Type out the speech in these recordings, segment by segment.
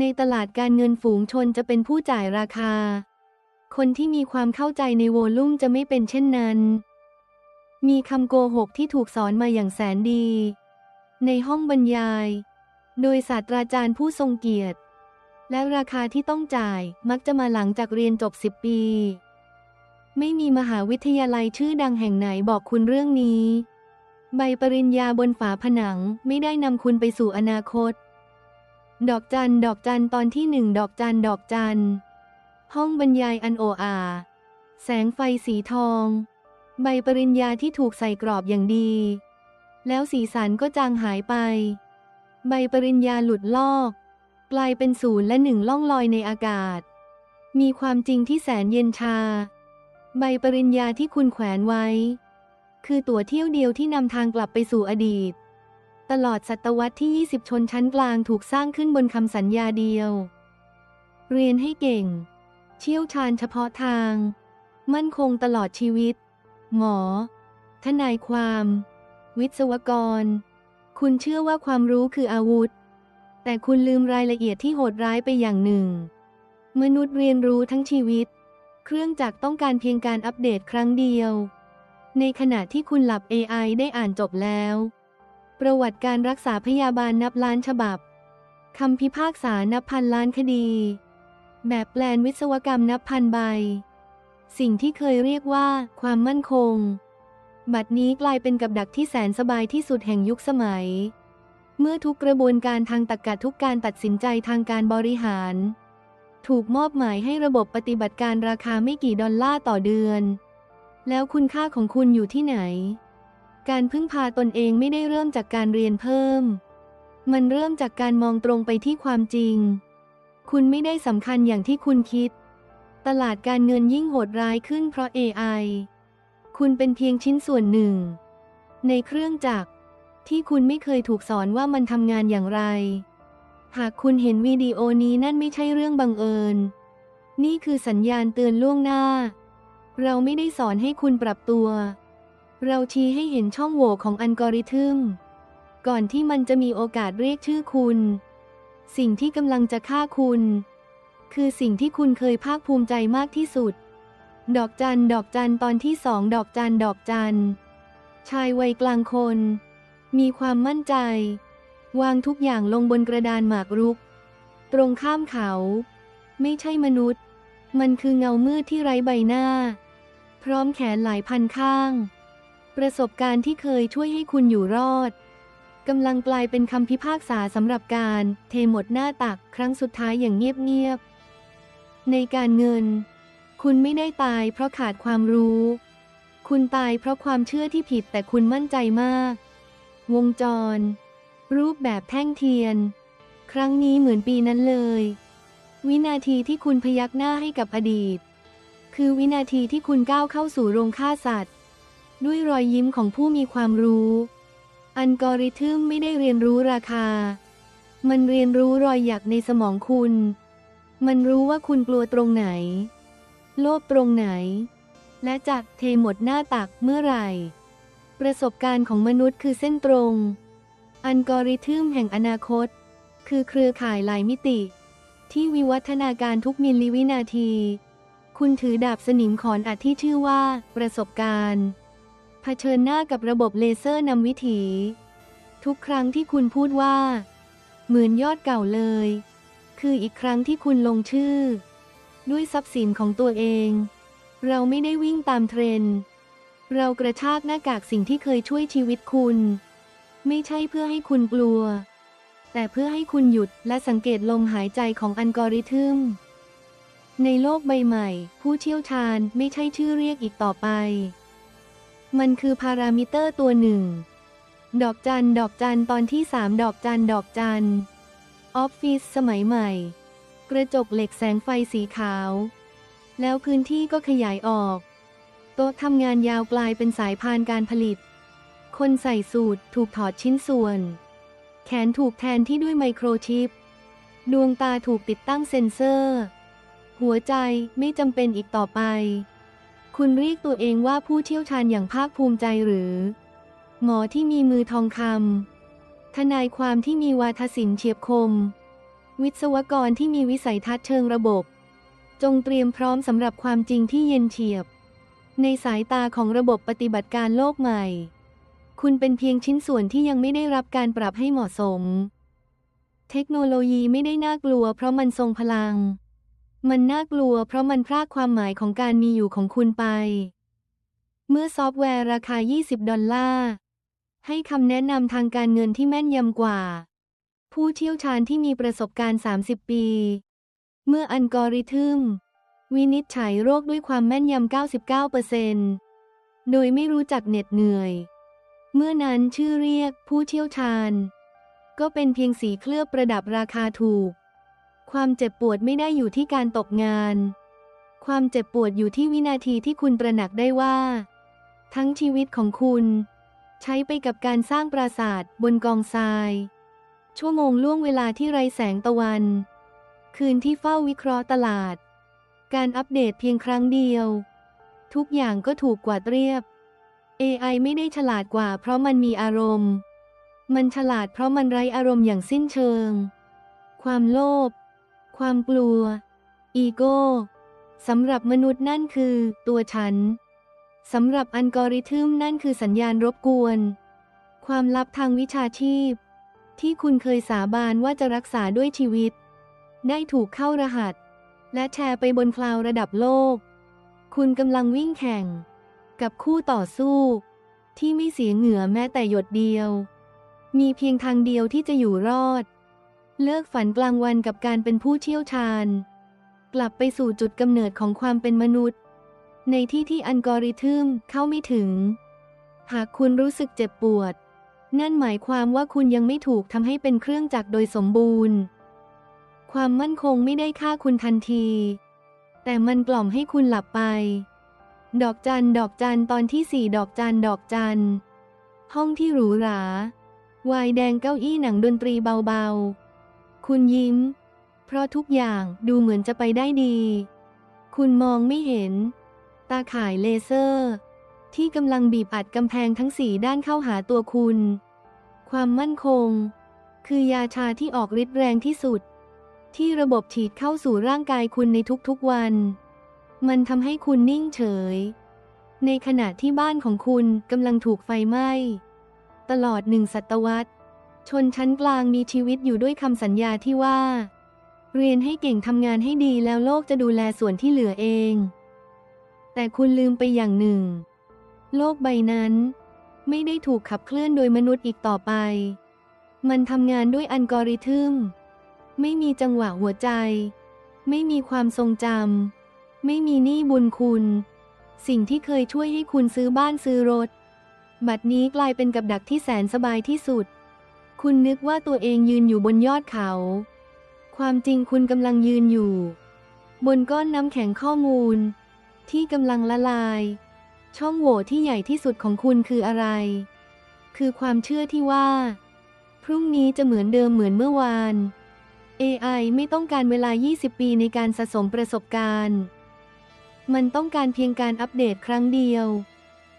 ในตลาดการเงินฝูงชนจะเป็นผู้จ่ายราคา คนที่มีความเข้าใจในโวลุ่มจะไม่เป็นเช่นนั้น มีคำโกหกที่ถูกสอนมาอย่างแสนดี ในห้องบรรยาย โดยศาสตราจารย์ผู้ทรงเกียรติ และราคาที่ต้องจ่ายมักจะมาหลังจากเรียนจบ 10 ปี ไม่มีมหาวิทยาลัยชื่อดังแห่งไหนบอกคุณเรื่องนี้ ใบปริญญาบนฝาผนังไม่ได้นำคุณไปสู่อนาคต ดอกจันดอกจันตอนที่หนึ่งดอกจันดอกจันห้องบรรยายอันโออา แสงไฟสีทอง ใบปริญญาที่ถูกใส่กรอบอย่างดี แล้วสีสันก็จางหายไป ใบปริญญาหลุดลอก กลายเป็นศูนย์และหนึ่งล่องลอยในอากาศ มีความจริงที่แสนเย็นชา ใบปริญญาที่คุณแขวนไว้ คือตั๋วเที่ยวเดียวที่นำทางกลับไปสู่อดีต ตลอดศตวรรษที่ 20 ชนชั้นกลางถูกสร้างขึ้นบนคำสัญญาเดียว เรียนให้เก่ง เชี่ยวชาญเฉพาะทาง มั่นคงตลอดชีวิต หมอ ทนายความ วิศวกร คุณเชื่อว่าความรู้คืออาวุธ แต่คุณลืมรายละเอียดที่โหดร้ายไปอย่างหนึ่ง มนุษย์เรียนรู้ทั้งชีวิต เครื่องจักรต้องการเพียงการอัปเดตครั้งเดียว ในขณะที่คุณหลับ AI ได้อ่านจบแล้ว ประวัติการรักษาพยาบาลนับล้านฉบับ คำพิพากษานับพันล้านคดี แบบแปลนวิศวกรรมนับพันใบ สิ่งที่เคยเรียกว่าความมั่นคง บัดนี้กลายเป็นกับดักที่แสนสบายที่สุดแห่งยุคสมัย เมื่อทุกกระบวนการทางตรรกะทุกการตัดสินใจทางการบริหาร ถูกมอบหมายให้ระบบปฏิบัติการราคาไม่กี่ดอลลาร์ต่อเดือน แล้วคุณค่าของคุณอยู่ที่ไหน การพึ่งพาตนเองไม่ได้เริ่มจากการเรียนเพิ่ม มันเริ่มจากการมองตรงไปที่ความจริง คุณไม่ได้สำคัญอย่างที่คุณคิด ตลาดการเงินยิ่งโหดร้ายขึ้นเพราะ AI คุณเป็นเพียงชิ้นส่วนหนึ่ง ในเครื่องจักรที่คุณไม่เคยถูกสอนว่ามันทำงานอย่างไร หากคุณเห็นวิดีโอนี้นั่นไม่ใช่เรื่องบังเอิญ นี่คือสัญญาณเตือนล่วงหน้า เราไม่ได้สอนให้คุณปรับตัว เราชี้ให้เห็นช่องโหว่ของอัลกอริทึม ก่อนที่มันจะมีโอกาสเรียกชื่อคุณ สิ่งที่กำลังจะฆ่าคุณ คือสิ่งที่คุณเคยภาคภูมิใจมากที่สุด ดอกจัน ดอกจันตอนที่สองดอกจัน ดอกจัน ชายวัยกลางคน มีความมั่นใจ วางทุกอย่างลงบนกระดานหมากรุก ตรงข้ามเขา ไม่ใช่มนุษย์ มันคือเงามืดที่ไร้ใบหน้า พร้อมแขนหลายพันข้าง ประสบการณ์ที่เคยช่วยให้คุณอยู่รอดกำลังกลายเป็นคำพิพากษาสำหรับการ เทหมดหน้าตักครั้งสุดท้ายอย่างเงียบๆ ในการเงิน คุณไม่ได้ตายเพราะขาดความรู้ คุณตายเพราะความเชื่อที่ผิดแต่คุณมั่นใจมาก วงจร รูปแบบแท่งเทียน ครั้งนี้เหมือนปีนั้นเลย วินาทีที่คุณพยักหน้าให้กับอดีต คือวินาทีที่คุณก้าวเข้าสู่โรงฆ่าสัตว์ ด้วยรอยยิ้มของผู้มีความรู้ อัลกอริทึมไม่ได้เรียนรู้ราคา มันเรียนรู้รอยหยักในสมองคุณ มันรู้ว่าคุณกลัวตรงไหน โลภตรงไหน และจะเทหมดหน้าตักเมื่อไหร่ ประสบการณ์ของมนุษย์คือเส้นตรง อัลกอริทึมแห่งอนาคต คือเครือข่ายหลายมิติ ที่วิวัฒนาการทุกมิลลิวินาที คุณถือดาบสนิมขอนอัดที่ชื่อว่าประสบการณ์ ผชิญหน้ากับระบบเลเซอร์นำวิถี ทุกครั้งที่คุณพูดว่า เหมือนยอดเก่าเลย คืออีกครั้งที่คุณลงชื่อ ด้วยทรัพย์สินของตัวเอง เราไม่ได้วิ่งตามเทรนด์เรากระชากหน้ากากสิ่งที่เคยช่วยชีวิตคุณ ไม่ใช่เพื่อให้คุณกลัว แต่เพื่อให้คุณหยุดและสังเกตลมหายใจของอัลกอริทึม ในโลกใบใหม่ ผู้เชี่ยวชาญไม่ใช่ชื่อเรียกอีกต่อไป มันคือพารามิเตอร์ตัวหนึ่ง ดอกจัน ดอกจันตอนที่สามดอกจัน ดอกจัน ออฟฟิศสมัยใหม่ กระจกเหล็กแสงไฟสีขาว แล้วพื้นที่ก็ขยายออก โต๊ะทำงานยาวกลายเป็นสายพานการผลิต คนใส่สูตรถูกถอดชิ้นส่วน แขนถูกแทนที่ด้วยไมโครชิป ดวงตาถูกติดตั้งเซ็นเซอร์ หัวใจไม่จำเป็นอีกต่อไป คุณเรียกตัวเองว่าผู้เชี่ยวชาญอย่างภาคภูมิใจหรือ หมอที่มีมือทองคำทนายความที่มีวาทศิลป์เฉียบคม วิศวกรที่มีวิสัยทัศน์เชิงระบบ จงเตรียมพร้อมสำหรับความจริงที่เย็นเฉียบ ในสายตาของระบบปฏิบัติการโลกใหม่ คุณเป็นเพียงชิ้นส่วนที่ยังไม่ได้รับการปรับให้เหมาะสม เทคโนโลยีไม่ได้น่ากลัวเพราะมันทรงพลัง มันน่ากลัวเพราะมันพรากความหมายของการมีอยู่ของคุณไป เมื่อซอฟต์แวร์ราคา 20 ดอลลาร์ ให้คำแนะนำทางการเงินที่แม่นยำกว่า ผู้เชี่ยวชาญที่มีประสบการณ์ 30 ปี เมื่ออัลกอริทึม วินิจฉัยโรคด้วยความแม่นยำ 99%โดยไม่รู้จักเหน็ดเหนื่อย เมื่อนั้นชื่อเรียกผู้เชี่ยวชาญ ก็เป็นเพียงสีเคลือบประดับราคาถูก ความเจ็บปวดไม่ได้อยู่ที่การตกงาน ความเจ็บปวดอยู่ที่วินาทีที่คุณตระหนักได้ว่า ทั้งชีวิตของคุณ ใช้ไปกับการสร้างปราสาทบนกองทราย ชั่วโมงล่วงเวลาที่ไร้แสงตะวัน คืนที่เฝ้าวิเคราะห์ตลาด การอัปเดตเพียงครั้งเดียว ทุกอย่างก็ถูกกวาดเรียบ AI ไม่ได้ฉลาดกว่าเพราะมันมีอารมณ์ มันฉลาดเพราะมันไร้อารมณ์อย่างสิ้นเชิง ความโลภ ความกลัว อีโก้สำหรับมนุษย์นั่นคือ ตัวฉันสำหรับอัลกอริทึมนั่นคือสัญญาณรบกวน ความลับทางวิชาชีพ ที่คุณเคยสาบานว่าจะรักษาด้วยชีวิต ได้ถูกเข้ารหัส และแชร์ไปบนคลาวระดับโลก คุณกำลังวิ่งแข่ง กับคู่ต่อสู้ ที่ไม่เสียเหงื่อแม้แต่หยดเดียว มีเพียงทางเดียวที่จะอยู่รอด เลิกฝันกลางวันกับการเป็นผู้เชี่ยวชาญ กลับไปสู่จุดกำเนิดของความเป็นมนุษย์ ในที่ที่อัลกอริทึมเข้าไม่ถึง หากคุณรู้สึกเจ็บปวด นั่นหมายความว่าคุณยังไม่ถูกทำให้เป็นเครื่องจักรโดยสมบูรณ์ ความมั่นคงไม่ได้ฆ่าคุณทันที แต่มันกล่อมให้คุณหลับไป ดอกจันดอกจันตอนที่สี่ดอกจันดอกจันห้องที่หรูหราวายแดงเก้าอี้หนังดนตรีเบาๆ คุณยิ้ม เพราะทุกอย่างดูเหมือนจะไปได้ดี คุณมองไม่เห็น ตาข่ายเลเซอร์ ที่กำลังบีบอัดกำแพงทั้งสี่ด้านเข้าหาตัวคุณ ความมั่นคง คือยาชาที่ออกฤทธิ์แรงที่สุด ที่ระบบฉีดเข้าสู่ร่างกายคุณในทุกๆวัน มันทำให้คุณนิ่งเฉย ในขณะที่บ้านของคุณกำลังถูกไฟไหม้ ตลอดหนึ่งศตวรรษ ชนชั้นกลางมีชีวิตอยู่ด้วยคำสัญญาที่ว่า เรียนให้เก่งทำงานให้ดีแล้วโลกจะดูแลส่วนที่เหลือเอง แต่คุณลืมไปอย่างหนึ่ง โลกใบนั้น ไม่ได้ถูกขับเคลื่อนโดยมนุษย์อีกต่อไป มันทำงานด้วยอัลกอริทึม ไม่มีจังหวะหัวใจ ไม่มีความทรงจำไม่มีหนี้บุญคุณ สิ่งที่เคยช่วยให้คุณซื้อบ้านซื้อรถ บัดนี้กลายเป็นกับดักที่แสนสบายที่สุด คุณนึกว่าตัวเองยืนอยู่บนยอดเขา ความจริงคุณกำลังยืนอยู่ บนก้อนน้ำแข็งข้อมูล ที่กำลังละลาย ช่องโหว่ที่ใหญ่ที่สุดของคุณคืออะไร คือความเชื่อที่ว่า พรุ่งนี้จะเหมือนเดิมเหมือนเมื่อวาน AI ไม่ต้องการเวลา 20 ปีในการสะสมประสบการณ์ มันต้องการเพียงการอัปเดตครั้งเดียว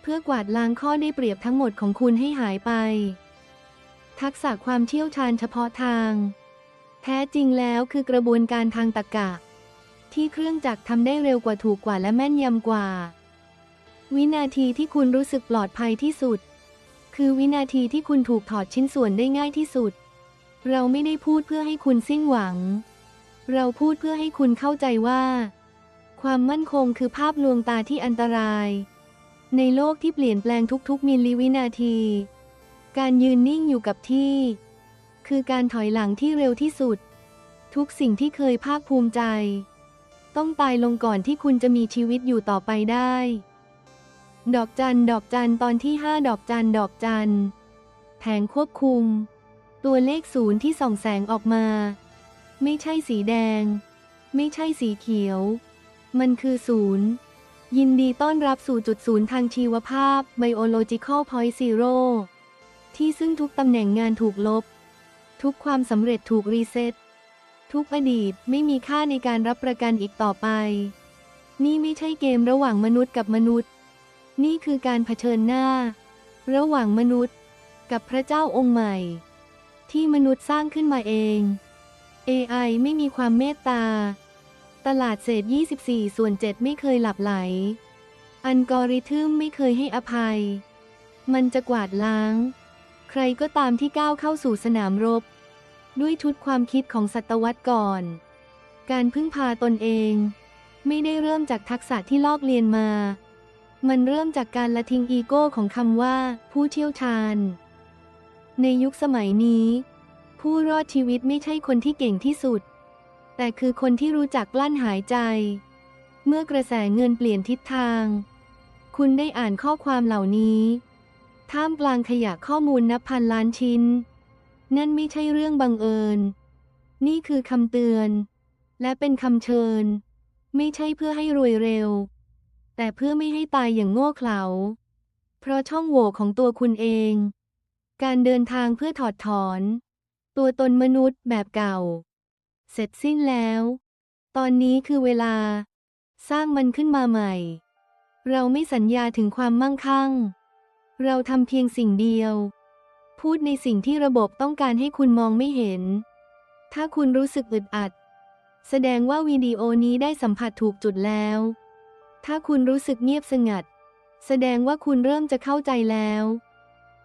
เพื่อกวาดล้างข้อได้เปรียบทั้งหมดของคุณให้หายไป ทักษะความเชี่ยวชาญเฉพาะทาง แท้จริงแล้วคือกระบวนการทางตรรกะ ที่เครื่องจักรทำได้เร็วกว่าถูกกว่าและแม่นยำกว่า วินาทีที่คุณรู้สึกปลอดภัยที่สุด คือวินาทีที่คุณถูกถอดชิ้นส่วนได้ง่ายที่สุด เราไม่ได้พูดเพื่อให้คุณสิ้นหวัง เราพูดเพื่อให้คุณเข้าใจว่า ความมั่นคงคือภาพลวงตาที่อันตราย ในโลกที่เปลี่ยนแปลงทุกๆมิลลิวินาที การยืนนิ่งอยู่กับที่ คือการถอยหลังที่เร็วที่สุด ทุกสิ่งที่เคยภาคภูมิใจ ต้องตายลงก่อนที่คุณจะมีชีวิตอยู่ต่อไปได้ ดอกจันดอกจันตอนที่ห้าดอกจันดอกจันแผงควบคุม ตัวเลขศูนย์ที่ส่องแสงออกมา ไม่ใช่สีแดง ไม่ใช่สีเขียว มันคือศูนย์ยินดีต้อนรับสู่จุดศูนย์ทางชีวภาพ Biological Point Zero ที่ซึ่งทุกตำแหน่งงานถูกลบ ทุกความสำเร็จถูกรีเซ็ตทุกอดีตไม่มีค่าในการรับประกันอีกต่อไป นี่ไม่ใช่เกมระหว่างมนุษย์กับมนุษย์ นี่คือการเผชิญหน้า ระหว่างมนุษย์ กับพระเจ้าองค์ใหม่ ที่มนุษย์สร้างขึ้นมาเอง AI ไม่มีความเมตตา ตลาดเศษ 24 ส่วน 7 ไม่เคยหลับไหล อัลกอริทึมไม่เคยให้อภัย มันจะกวาดล้าง ใครก็ตามที่ก้าวเข้าสู่สนามรบ ด้วยชุดความคิดของศตวรรษก่อน การพึ่งพาตนเอง ไม่ได้เริ่มจากทักษะที่ลอกเรียนมา มันเริ่มจากการละทิ้งอีโก้ของคำว่า ผู้เชี่ยวชาญ ในยุคสมัยนี้ ผู้รอดชีวิตไม่ใช่คนที่เก่งที่สุด แต่คือคนที่รู้จักกลั้นหายใจ เมื่อกระแสเงินเปลี่ยนทิศทาง คุณได้อ่านข้อความเหล่านี้ ท่ามกลางขยะข้อมูลนับพันล้านชิ้น นั่นไม่ใช่เรื่องบังเอิญ นี่คือคำเตือน และเป็นคำเชิญ ไม่ใช่เพื่อให้รวยเร็ว แต่เพื่อไม่ให้ตายอย่างโง่เขลา เพราะช่องโหว่ของตัวคุณเอง การเดินทางเพื่อถอดถอน ตัวตนมนุษย์แบบเก่า เสร็จสิ้นแล้ว ตอนนี้คือเวลา สร้างมันขึ้นมาใหม่ เราไม่สัญญาถึงความมั่งคั่ง เราทำเพียงสิ่งเดียว พูดในสิ่งที่ระบบต้องการให้คุณมองไม่เห็น ถ้าคุณรู้สึกอึดอัด แสดงว่าวิดีโอนี้ได้สัมผัสถูกจุดแล้ว ถ้าคุณรู้สึกเงียบสงัด แสดงว่าคุณเริ่มจะเข้าใจแล้ว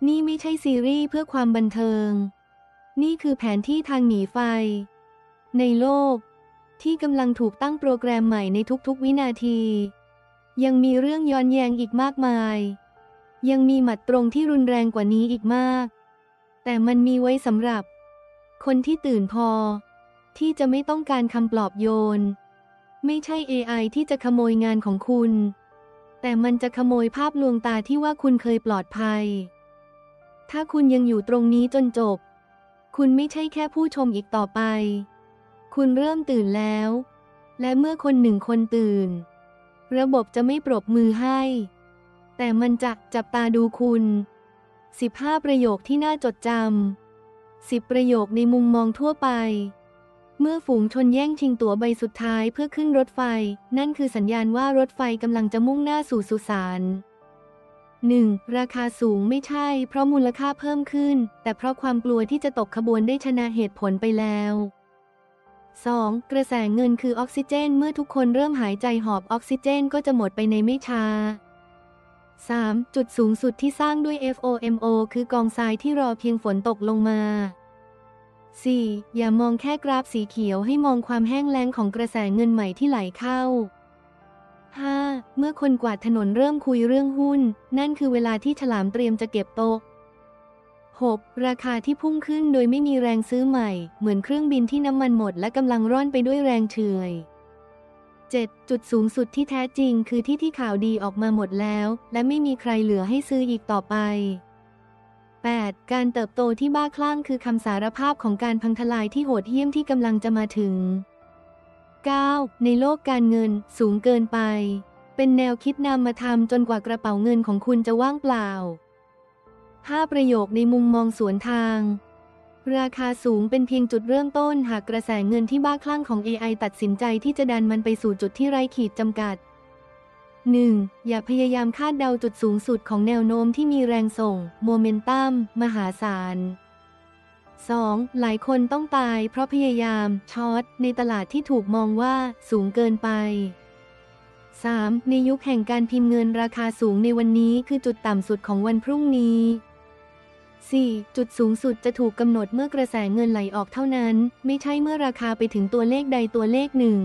นี่ไม่ใช่ซีรีส์เพื่อความบันเทิง นี่คือแผนที่ทางหนีไฟ ในโลก ที่กำลังถูกตั้งโปรแกรมใหม่ในทุกๆวินาที ยังมีเรื่องย้อนแยงอีกมากมาย ยังมีหมัดตรงที่รุนแรงกว่านี้อีกมาก แต่มันมีไว้สำหรับ คนที่ตื่นพอ ที่จะไม่ต้องการคำปลอบโยน ไม่ใช่ AI ที่จะขโมยงานของคุณ แต่มันจะขโมยภาพลวงตาที่ว่าคุณเคยปลอดภัย ถ้าคุณยังอยู่ตรงนี้จนจบ คุณไม่ใช่แค่ผู้ชมอีกต่อไป คุณเริ่มตื่นแล้ว และเมื่อคนหนึ่งคนตื่น ระบบจะไม่ปรบมือให้ แต่มันจะจับตาดูคุณ 15 ประโยคที่น่าจดจำ10 ประโยคในมุมมองทั่วไป เมื่อฝูงชนแย่งชิงตั๋วใบสุดท้ายเพื่อขึ้นรถไฟ นั่นคือสัญญาณว่ารถไฟกำลังจะมุ่งหน้าสู่สุสาน 1. ราคาสูงไม่ใช่ เพราะมูลค่าเพิ่มขึ้น แต่เพราะความกลัวที่จะตกขบวนได้ชนะเหตุผลไปแล้ว 2. กระแสเงินคือออกซิเจน เมื่อทุกคนเริ่มหายใจหอบออกซิเจนก็จะหมดไปในไม่ช้า 3. จุดสูงสุดที่สร้างด้วย FOMO คือกองทรายที่รอเพียงฝนตกลงมา 4. อย่ามองแค่กราฟสีเขียวให้มองความแห้งแล้งของกระแสเงินใหม่ที่ไหลเข้า 5. เมื่อคนกวาดถนนเริ่มคุยเรื่องหุ้น นั่นคือเวลาที่ฉลามเตรียมจะเก็บโต๊ะ 6. ราคาที่พุ่งขึ้นโดยไม่มีแรงซื้อใหม่ เหมือนเครื่องบินที่น้ำมันหมดและกำลังร่อนไปด้วยแรงเฉื่อย 7. จุดสูงสุดที่แท้จริงคือที่ที่ข่าวดีออกมาหมดแล้ว และไม่มีใครเหลือให้ซื้ออีกต่อไป 8. การเติบโตที่บ้าคลั่งคือคำสารภาพของการพังทลายที่โหดเหี้ยมที่กำลังจะมาถึง 9. ในโลกการเงินสูงเกินไป เป็นแนวคิดนำมาทำจนกว่ากระเป๋าเงินของคุณจะว่างเปล่า 5. ประโยคในมุมมองสวนทาง ราคาสูงเป็นเพียงจุดเริ่มต้นหากกระแสเงินที่บ้าคลั่งของ AI ตัดสินใจที่จะดันมันไปสู่จุดที่ไร้ขีดจำกัด 1. อย่าพยายามคาดเดาจุดสูงสุดของแนวโน้มที่มีแรงส่ง โมเมนตัม มหาศาล 2. หลายคนต้องตายเพราะพยายาม ช็อต ในตลาดที่ถูกมองว่าสูงเกินไป 3. ในยุคแห่งการพิมพ์เงินราคาสูงในวันนี้คือจุดต่ำสุดของวันพรุ่งนี้ 4. จุดสูงสุดจะถูกกำหนดเมื่อกระแสเงินไหลออกเท่านั้น ไม่ใช่เมื่อราคาไปถึงตัวเลขใดตัวเลขหนึ่ง